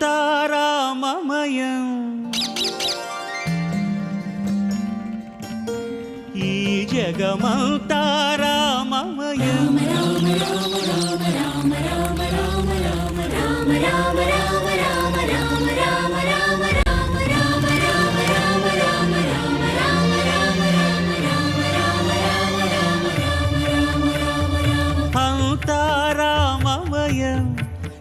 తారామయం ఈ జగమంతారామమయం అంతారామమయం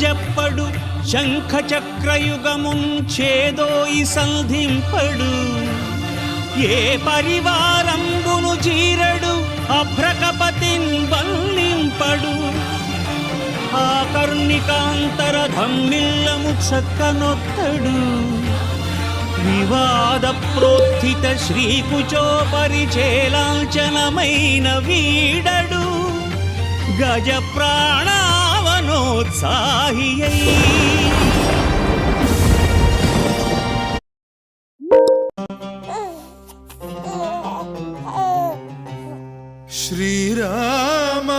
జప్పడు శంఖ చక్రయుగముంచేదోయి సంధింపడు. ఏ పరివారంబును జీరడు అభ్రకపతిన్ వల్లింపడు. ఆ కర్ణికాంతర ధమ్మిల్లము చక్కనొత్తడు. వివాద ప్రోత్థిత శ్రీకుచో పరిచేలాంచనమైన వీడడు. గజ ప్రాణ ప్రాణావనోత్సాహి శ్రీరామ.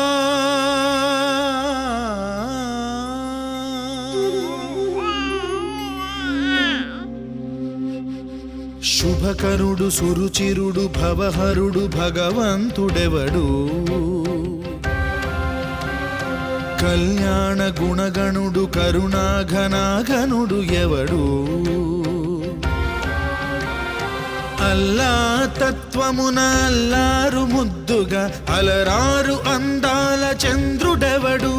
శుభకరుడు సురుచిరుడు భవహరుడు భగవంతుడెవడు? కళ్యాణ గుణగణుడు కరుణాఘనాఘనుడు ఎవడు? అల్లా తత్వమున అల్లారు ముద్దుగా అలరారు అందాల చంద్రుడెవడు?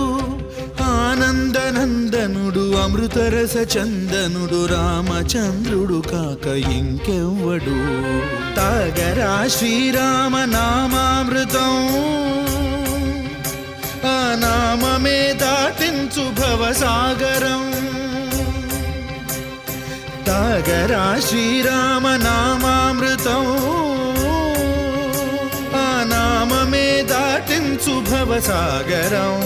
ఆనందనందనుడు అమృతరస చందనుడు రామచంద్రుడు కాక ఇంకెవ్వడు? తాగరా శ్రీరామ నామామృతం నామమే దాటించు భవసాగరం తాగరా శ్రీరామ నామామృతం ఆ నామమే దాటించు భవసాగరం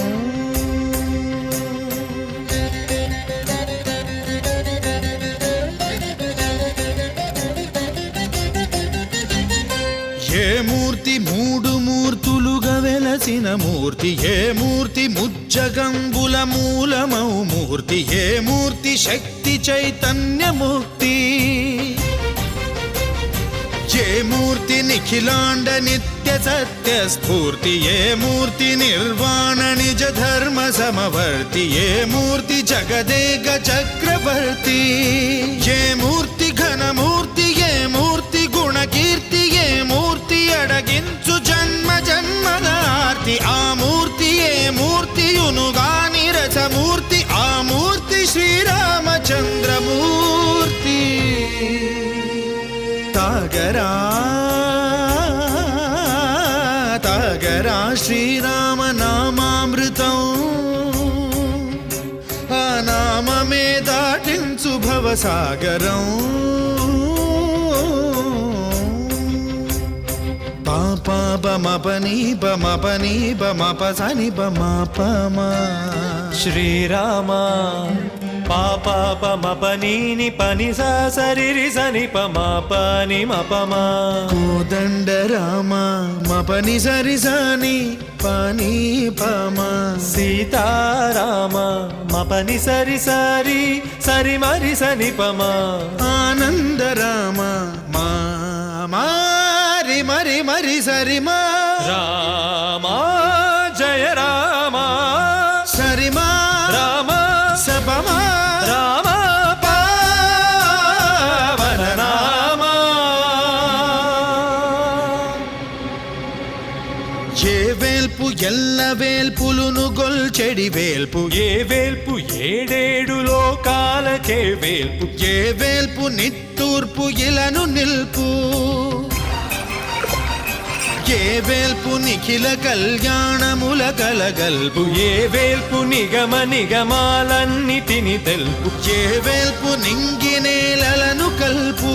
వెలసిన మూర్తి ఏ మూర్తి ముజ్జగంబుల మూలమౌ? మూర్తి ఏ మూర్తి శక్తి చైతన్యమూర్తి? ఏ మూర్తి నిఖిలాండ నిత్య సత్య స్ఫూర్తి? ఏ మూర్తి నిర్వాణ నిజ ధర్మ సమవర్తి? ఏ మూర్తి జగదేగ చక్రవర్తి? ఏ మూర్తి ఘనమూర్తి? ఏ మూర్తి గుణకీర్తి? ఏ మూర్తి అడగ తాగరా శ్రీరామ నామామృతం ఆ నామమే దాటించు భవసాగరం. పాప బమపని బమపని బమప సని బమపమా శ్రీరామా. పాప పమపనీని పని సరిరి సని పమా పని మపమా. కోదండ రామ మపని సరి సని పని పమా. సీతారామ మపని సరి సరి సరి మరి సని పమా ఆనంద రామ మా మారి మరి మరి సరి మా. రామ వేల్పులును గొల్చెడి వేల్పు. ఏ వేల్పు ఏడేడు లోకాలకే వేల్పు. ఏ వేల్పు నిట్టూర్పు ఇలను నిల్పు. ఏ వేల్పు నిఖిల కళ్యాణముల కలగల్పు ఏ వేల్పు నిగమ నిగమాలన్నిటిని తెలుపు. ఏ వేల్పు నింగి నేలలను కల్పు.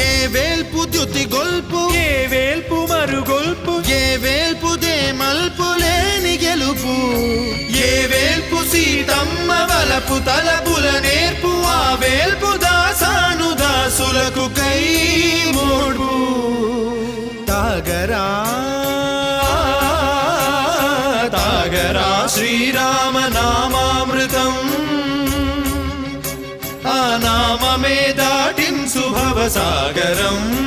ఏ వేల్పు ద్యుతి గొల్పు. ఏ వేల్పు మరుగొల్పు. ఏ వేల్పు మల్పులేని గెలుపు. ఏ వేల్పు సీతమ్మ వలపు తలపుల నేర్పు ఆ వేల్పు దాసాను దాసులకు కై మోడు. తాగరా తాగరా శ్రీరామ నామామృతం. ఆ నామమే శుభవ సాగరం.